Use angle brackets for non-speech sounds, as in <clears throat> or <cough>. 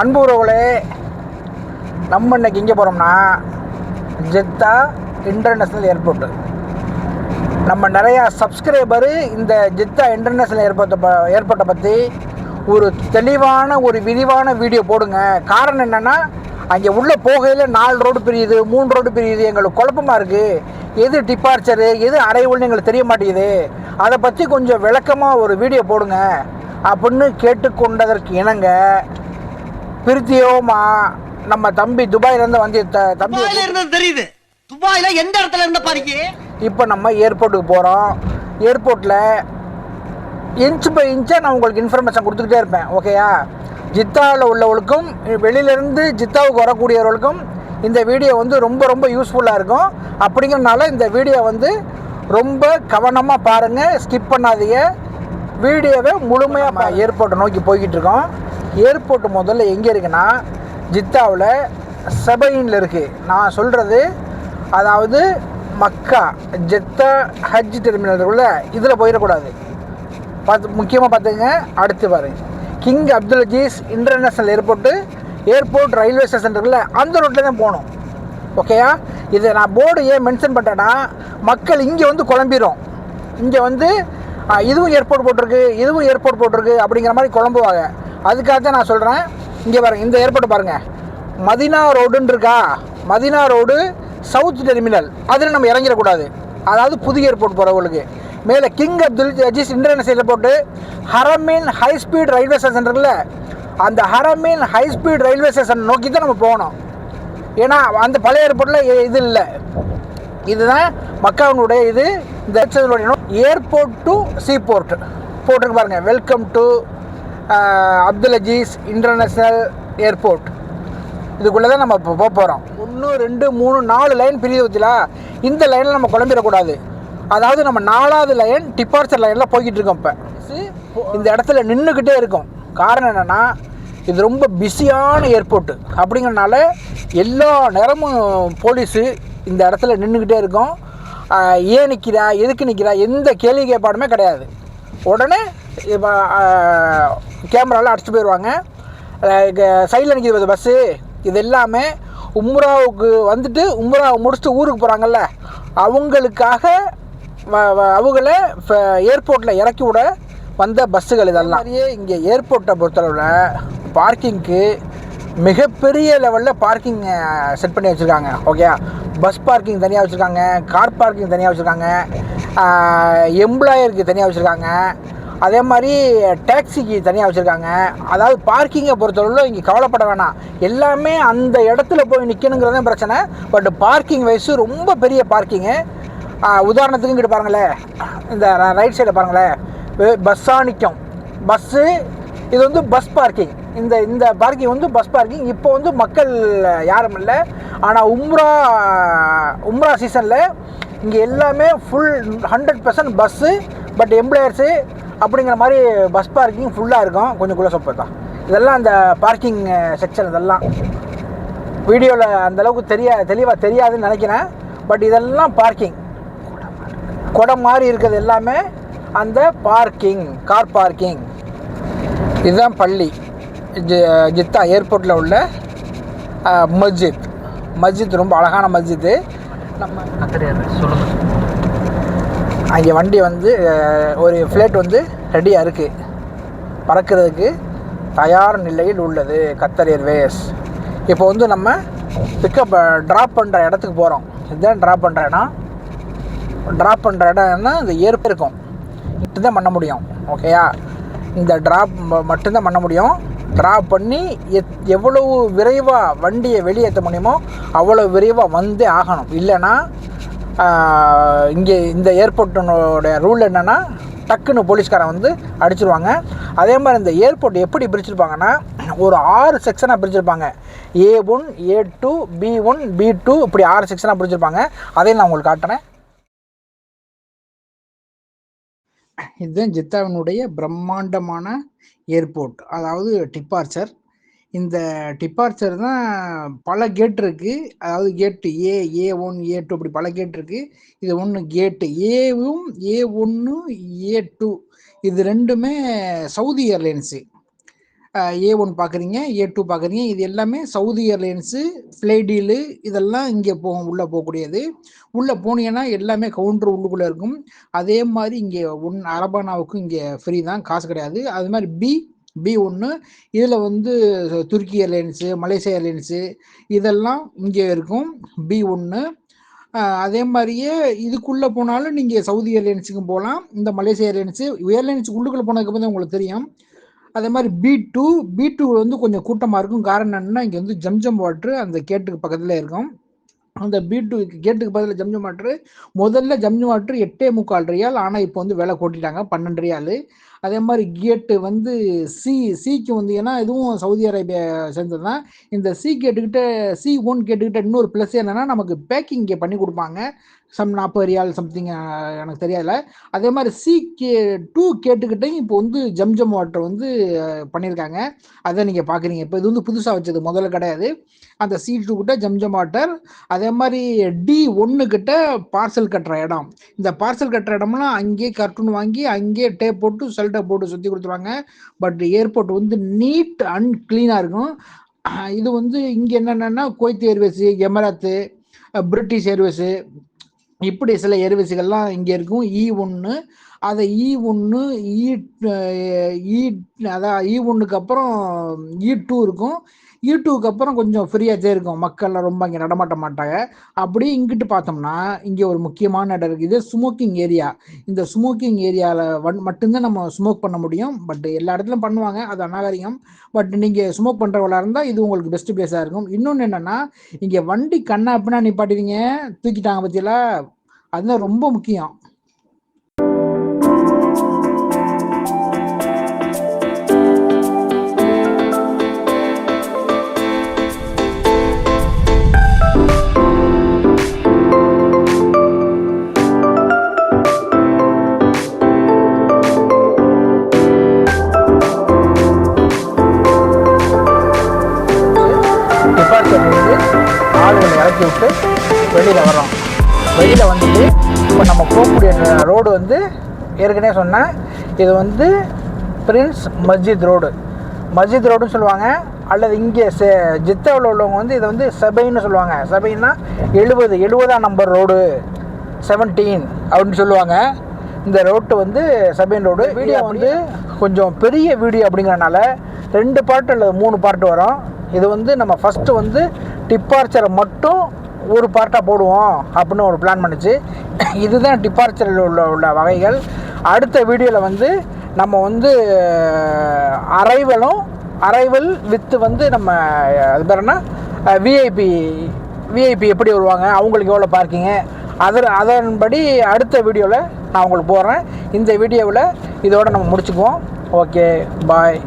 அன்பு உறவுகளே நம்ம இன்னைக்கு இங்கே போகிறோம்னா ஜெத்தா இன்டர்நேஷ்னல் ஏர்போர்ட்டு நம்ம நிறையா சப்ஸ்கிரைபரு இந்த ஜெத்தா இன்டர்நேஷ்னல் ஏர்போர்ட்டை ப ஏர்போர்ட்டை பற்றி ஒரு தெளிவான ஒரு விரிவான வீடியோ போடுங்க. காரணம் என்னென்னா அங்கே உள்ளே போகையில் நாலு ரோடு பிரியுது மூணு ரோடு பிரியுது எங்களுக்கு குழப்பமாக இருக்குது எது டிபார்ச்சரு எது அரைவுள்னு எங்களுக்கு தெரிய மாட்டேங்குது. அதை பற்றி கொஞ்சம் விளக்கமாக ஒரு வீடியோ போடுங்க. அப்படின்னு கேட்டுக்கொண்டதற்கு இணங்க பிரித்தியோமா நம்ம தம்பி துபாயிலேருந்து வந்து த- தம்பி இருந்தது தெரியுது. துபாயில எந்த இடத்துல இருந்த பாருங்க இப்போ நம்ம ஏர்போர்ட்டுக்கு போகிறோம் ஏர்போர்ட்டில் இன்ச் பை இன்ச்சாக நான் உங்களுக்கு இன்ஃபர்மேஷன் கொடுத்துக்கிட்டே இருப்பேன் ஓகேயா ஜித்தாவில் உள்ளவங்களுக்கும் வெளியிலேருந்து ஜித்தாவுக்கு வரக்கூடியவர்களுக்கும் இந்த வீடியோ வந்து ரொம்ப ரொம்ப யூஸ்ஃபுல்லாக இருக்கும். அப்படிங்கிறனால இந்த வீடியோ வந்து ரொம்ப கவனமாக பாருங்கள் ஸ்கிப் பண்ணாதீங்க. வீடியோவை முழுமையாக ஏர்போர்ட்டை நோக்கி போய்கிட்டு இருக்கோம். ஏர்போர்ட் முதல்ல எங்கே இருக்குன்னா ஜித்தாவில் சபையினில் இருக்குது நான் சொல்கிறது அதாவது மக்கா ஜெத்தா ஹஜ் டெர்மினல் இருக்குல்ல இதில் போயிடக்கூடாது. பார்த்து முக்கியமாக பார்த்துங்க அடுத்து பாருங்க. King Abdul Aziz International airport airport railway station இருக்குல்ல அந்த ரோட்டில் தான் போகணும். ஓகேயா இதை நான் போர்டு ஏன் மென்ஷன் பண்ணுறேன்னா மக்கள் இங்கே வந்து குழம்பிடும் இங்கே வந்து இதுவும் ஏர்போர்ட் போட்டிருக்கு இதுவும் ஏர்போர்ட் போட்டிருக்கு அப்படிங்கிற மாதிரி குழம்புவாங்க. அதுக்காக தான் நான் சொல்கிறேன் இங்கே பாருங்கள் இந்த ஏர்போர்ட் பாருங்கள் மதினா ரோடுன்னு இருக்கா மதினா ரோடு சவுத் டெர்மினல் அதில் நம்ம இறங்கிடக்கூடாது. அதாவது புதிய ஏர்போர்ட் போகிறவங்களுக்கு மேலே King Abdul Aziz International airport Haramain high speed railway station இருக்குல்ல அந்த Haramain high speed railway station நோக்கி தான் நம்ம போகணும். ஏன்னா அந்த பழைய ஏர்போர்ட்டில் இது இல்லை. இதுதான் மக்காவினுடைய இது இந்த ஏர்போர்ட் டு சீ போர்ட் போட்டிருக்கு பாருங்கள் welcome to Abdul Aziz International airport. இதுக்குள்ளே தான் நம்ம இப்போ போக போகிறோம் ஒன்று ரெண்டு மூணு நாலு லைன் பிரியுது வச்சுலா இந்த லைனில் நம்ம குழம்பிடக்கூடாது. அதாவது நம்ம நாலாவது லைன் டிபார்ச்சர் லைனில் போய்கிட்டு இருக்கோம் இப்போ இந்த இடத்துல நின்றுக்கிட்டே இருக்கும். காரணம் என்னென்னா இது ரொம்ப பிஸியான ஏர்போர்ட்டு அப்படிங்கிறனால எல்லா நேரமும் போலீஸு இந்த இடத்துல நின்றுக்கிட்டே இருக்கும். ஏன் நிற்கிறா எதுக்கு நிற்கிறா எந்த கேள்வி கேட்பாடுமே கிடையாது. உடனே இப்போ கேமராவில் அடிச்சுட்டு போயிடுவாங்க சைடில் நிற்கிது பஸ்ஸு இது எல்லாமே உம்ராவுக்கு வந்துட்டு உம்ராவை முடிச்சுட்டு ஊருக்கு போகிறாங்கல்ல அவங்களுக்காக வ- அவங்கள ஏர்போர்ட்டில் இறக்கி விட வந்த பஸ்ஸுகள் இதெல்லாம். மாதிரியே இங்கே ஏர்போர்ட்டை பொறுத்தளவில் பார்க்கிங்க்கு மிகப்பெரிய லெவலில் பார்க்கிங் செட் பண்ணி வச்சுருக்காங்க. ஓகே பஸ் பார்க்கிங் தனியாக வச்சுருக்காங்க கார் பார்க்கிங் தனியாக வச்சுருக்காங்க எம்ப்ளாயருக்கு தனியாக வச்சுருக்காங்க. அதே மாதிரி டாக்ஸிக்கு தனியாக வச்சுருக்காங்க. அதாவது பார்க்கிங்கை பொறுத்தளவில் இங்கே கவலைப்பட வேணாம். எல்லாமே அந்த இடத்துல போய் நிற்கணுங்கிறது தான் பிரச்சனை. பட் பார்க்கிங் வைஸு ரொம்ப பெரிய பார்க்கிங்கு உதாரணத்துக்கு இங்கிட்டு பாருங்களேன். இந்த ரைட் சைடை பாருங்களேன். பஸ்ஸாக நிற்கும் பஸ்ஸு இது வந்து பஸ் பார்க்கிங் இந்த இந்த பார்க்கிங் வந்து பஸ் பார்க்கிங் இப்போ வந்து மக்கள் யாரும் இல்லை. ஆனால் உம்ரா உம்ரா சீசனில் இங்கே எல்லாமே full hundred percent bus but employers அப்படிங்கிற மாதிரி பஸ் பார்க்கிங் ஃபுல்லாக இருக்கும். கொஞ்சம் குள்ள சொப்ப தான். இதெல்லாம் அந்த பார்க்கிங் செக்ஷன் இதெல்லாம். வீடியோவில் அந்தளவுக்கு தெரியா தெளிவாக தெரியாதுன்னு நினைக்கிறேன். பட் இதெல்லாம் பார்க்கிங் குடம் மாதிரி இருக்கிறது எல்லாமே அந்த பார்க்கிங் கார் பார்க்கிங் இதுதான் பள்ளி. ஜி- ஜித்தா ஏர்போர்ட்டில் உள்ள மஸ்ஜித் மஸ்ஜித் ரொம்ப அழகான மஸ்ஜித்து நம்ம அங்கே வண்டி வந்து ஒரு ஃப்ளைட் வந்து ரெடியாக இருக்குது பறக்கிறதுக்கு தயார் நிலையில் உள்ளது கத்தர் ஏர்வேஸ். இப்போ வந்து நம்ம பிக்கப் ட்ராப் பண்ணுற இடத்துக்கு போகிறோம் இதுதான் ட்ராப் பண்ணுற இடம். ட்ராப் பண்ணுற இடம்னா இந்த ஏற்பு இருக்கும். மட்டும்தான் பண்ண முடியும் ஓகேயா இந்த ட்ராப் மட்டும்தான் பண்ண முடியும். ட்ராப் பண்ணி எத் எவ்வளவு விரைவாக வண்டியை வெளியேற்ற முடியுமோ அவ்வளோ விரைவாக வந்தே ஆகணும். இல்லைன்னா இங்கே இந்த ஏர்போர்ட்டினுடைய ரூல் என்னென்னா டக்குன்னு போலீஸ்காரன் வந்து அடிச்சிருவாங்க. அதே மாதிரி இந்த ஏர்போர்ட் எப்படி பிரிச்சிருப்பாங்கன்னா ஒரு ஆறு செக்ஷனாக பிரிச்சிருப்பாங்க. A one A two B one B two இப்படி ஆறு செக்ஷனாக பிரிச்சிருப்பாங்க. அதையும் நான் உங்களுக்கு காட்டுறேன். இதுதான் ஜித்தாவினுடைய பிரம்மாண்டமான ஏர்போர்ட் அதாவது டிப்பார்ச்சர் இந்த டிபார்ச்சர் தான் பல கேட் இருக்கு. அதாவது கேட்டு ஏ ஏ ஒன் ஏ டூ அப்படி பல கேட் இருக்கு. இது ஒன்று கேட்டு ஏவும் ஏ ஒன்று ஏ டூ இது ரெண்டுமே சவுதி ஏர்லைன்ஸு ஏ ஒன் பார்க்குறீங்க ஏ டூ பார்க்குறீங்க இது எல்லாமே சவுதி ஏர்லைன்ஸு ஃப்ளைடீலு இதெல்லாம் இங்கே போகும் உள்ளே போகக்கூடியது. உள்ளே போனீங்கன்னா எல்லாமே கவுண்டர் உள்ளுக்குள்ளே இருக்கும். அதே மாதிரி இங்கே ஒன் அரபானாவுக்கும் இங்கே ஃப்ரீ தான். காசு கிடையாது. அது மாதிரி பி பி ஒன்று இதில் வந்து துருக்கி ஏர்லைன்ஸு மலேசியா ஏர்லைன்ஸு இதெல்லாம் இங்கே இருக்கும். பி ஒன்று அதே மாதிரியே இதுக்குள்ளே போனாலும் நீங்கள் சவுதி ஏர்லைன்ஸுக்கும் போகலாம் இந்த மலேசியா ஏர்லைன்ஸு ஏர்லைன்ஸுக்கு உள்ளுக்குள்ளே போனதுக்கு தான் உங்களுக்கு தெரியும். அதே மாதிரி பி டூ பி டூ வந்து கொஞ்சம் கூட்டமாக இருக்கும். காரணம் என்னன்னா இங்கே வந்து ஜம்ஜம் வாட்ரு அந்த கேட்டுக்கு பக்கத்தில் இருக்கும். அந்த பி டூ கேட்டுக்கு பதில் ஜம்ஜம் வாட்ரு முதல்ல ஜம்ஜம் வாட்ரு எட்டே முக்கால் ரியால் ஆனால் இப்போ வந்து விலை கூட்டிட்டாங்க பன்னெண்டு ரியால். அதே மாதிரி கேட்டு வந்து சி சிக்கு வந்து ஏன்னா இதுவும் சவுதி அரேபியா சேர்ந்தது தான் இந்த சி கேட்டுக்கிட்ட சி ஒன் கேட்டுக்கிட்ட இன்னொரு ப்ளஸ் என்னென்னா நமக்கு பேக்கிங் இங்கே பண்ணி கொடுப்பாங்க. சம் நாற்பது ரியால் சம்திங் எனக்கு தெரியல அதே மாதிரி சி கே டூ கேட்டுக்கிட்டையும் இப்போ வந்து ஜம்ஜம் வாட்டர் வந்து பண்ணியிருக்காங்க. அதை நீங்கள் பார்க்குறீங்க இப்போ இது வந்து புதுசாக வச்சது முதல்ல கிடையாது. அந்த சி டூ கிட்ட ஜம்ஜம் வாட்டர் அதே மாதிரி டி ஒன்று கிட்ட பார்சல் கட்டுற இடம். இந்த பார்சல் கட்டுற இடம்லாம் அங்கேயே கர்ட்டூன் வாங்கி அங்கேயே டேப் போட்டு செல் செல்ட்டை போட்டு சுற்றி கொடுத்துருவாங்க. பட் ஏர்போர்ட் வந்து நீட் அண்ட் க்ளீனாக இருக்கும். <clears throat> இது வந்து இங்கே என்னென்னா குவைத் ஏர்வேஸு எமராத்து பிரிட்டிஷ் ஏர்வேஸு இப்படி சில ஏர்வேஸுகள்லாம் இங்கே இருக்கும். E இ ஒன்று அதை இ ஒன்று இ இ அதான் e இ ஒன்றுக்கு அப்புறம் e இ டூ இருக்கும். யூடியூப்க்கு அப்புறம் கொஞ்சம் ஃப்ரீயாகவே இருக்கும். மக்கள்லாம் ரொம்ப இங்கே நடமாட்ட மாட்டாங்க. அப்படியே இங்கிட்டு பார்த்தோம்னா இங்கே ஒரு முக்கியமான இடம் இருக்குது இது ஸ்மோக்கிங் ஏரியா இந்த ஸ்மோக்கிங் ஏரியாவில் வன் மட்டும்தான் நம்ம ஸ்மோக் பண்ண முடியும். பட் எல்லா இடத்துலையும் பண்ணுவாங்க. அது அநாகரிகம். பட் நீங்கள் ஸ்மோக் பண்ணுறவங்களா இருந்தால் இது உங்களுக்கு பெஸ்ட் பிளேஸாக இருக்கும். இன்னொன்று என்னென்னா இங்கே வண்டி கண்ணா அப்படின்னா நிப்பாட்டுவீங்க தூக்கிட்டாங்க பற்றியெல்லாம் அதுதான் ரொம்ப முக்கியம். ஆளுகளை இறக்கி விட்டு வெளியில் வரோம் வெளியில் வந்துட்டு இப்போ நம்ம போகக்கூடிய ரோடு வந்து ஏற்கனவே சொன்னேன். இது வந்து பிரின்ஸ் மஸ்ஜித் ரோடு மஸ்ஜித் ரோடுன்னு சொல்லுவாங்க. அல்லது இங்கே செ ஜித்தாவில் உள்ளவங்க வந்து இதை வந்து சபைன்னு சொல்லுவாங்க. சபைன்னா எழுபது எழுபதாம் நம்பர் ரோடு செவன்டீன் அப்படின்னு சொல்லுவாங்க. இந்த ரோட்டு வந்து சபைன் ரோடு வீடியோ வந்து கொஞ்சம் பெரிய வீடியோ அப்படிங்கிறனால ரெண்டு பார்ட் அல்லது மூணு பார்ட் வரும். இது வந்து நம்ம ஃபஸ்ட்டு வந்து டிப்பார்ச்சரை மட்டும் ஒரு பார்ட்டாக போடுவோம் அப்படின்னு ஒரு பிளான் பண்ணிச்சு. இதுதான் டிப்பார்ச்சரில் உள்ள உள்ள வகைகள். அடுத்த வீடியோவில் வந்து நம்ம வந்து அரைவலும் அரைவல் வித்து வந்து நம்ம அது பேர் என்ன? விஐபி விஐபி எப்படி வருவாங்க? அவங்களுக்கு எவ்வளோ பார்க்கிங்க அதர் அதன்படி அடுத்த வீடியோவில் நான் உங்களுக்கு போடுறேன் இந்த வீடியோவில் இதோட நம்ம முடிச்சுக்குவோம். Okay bye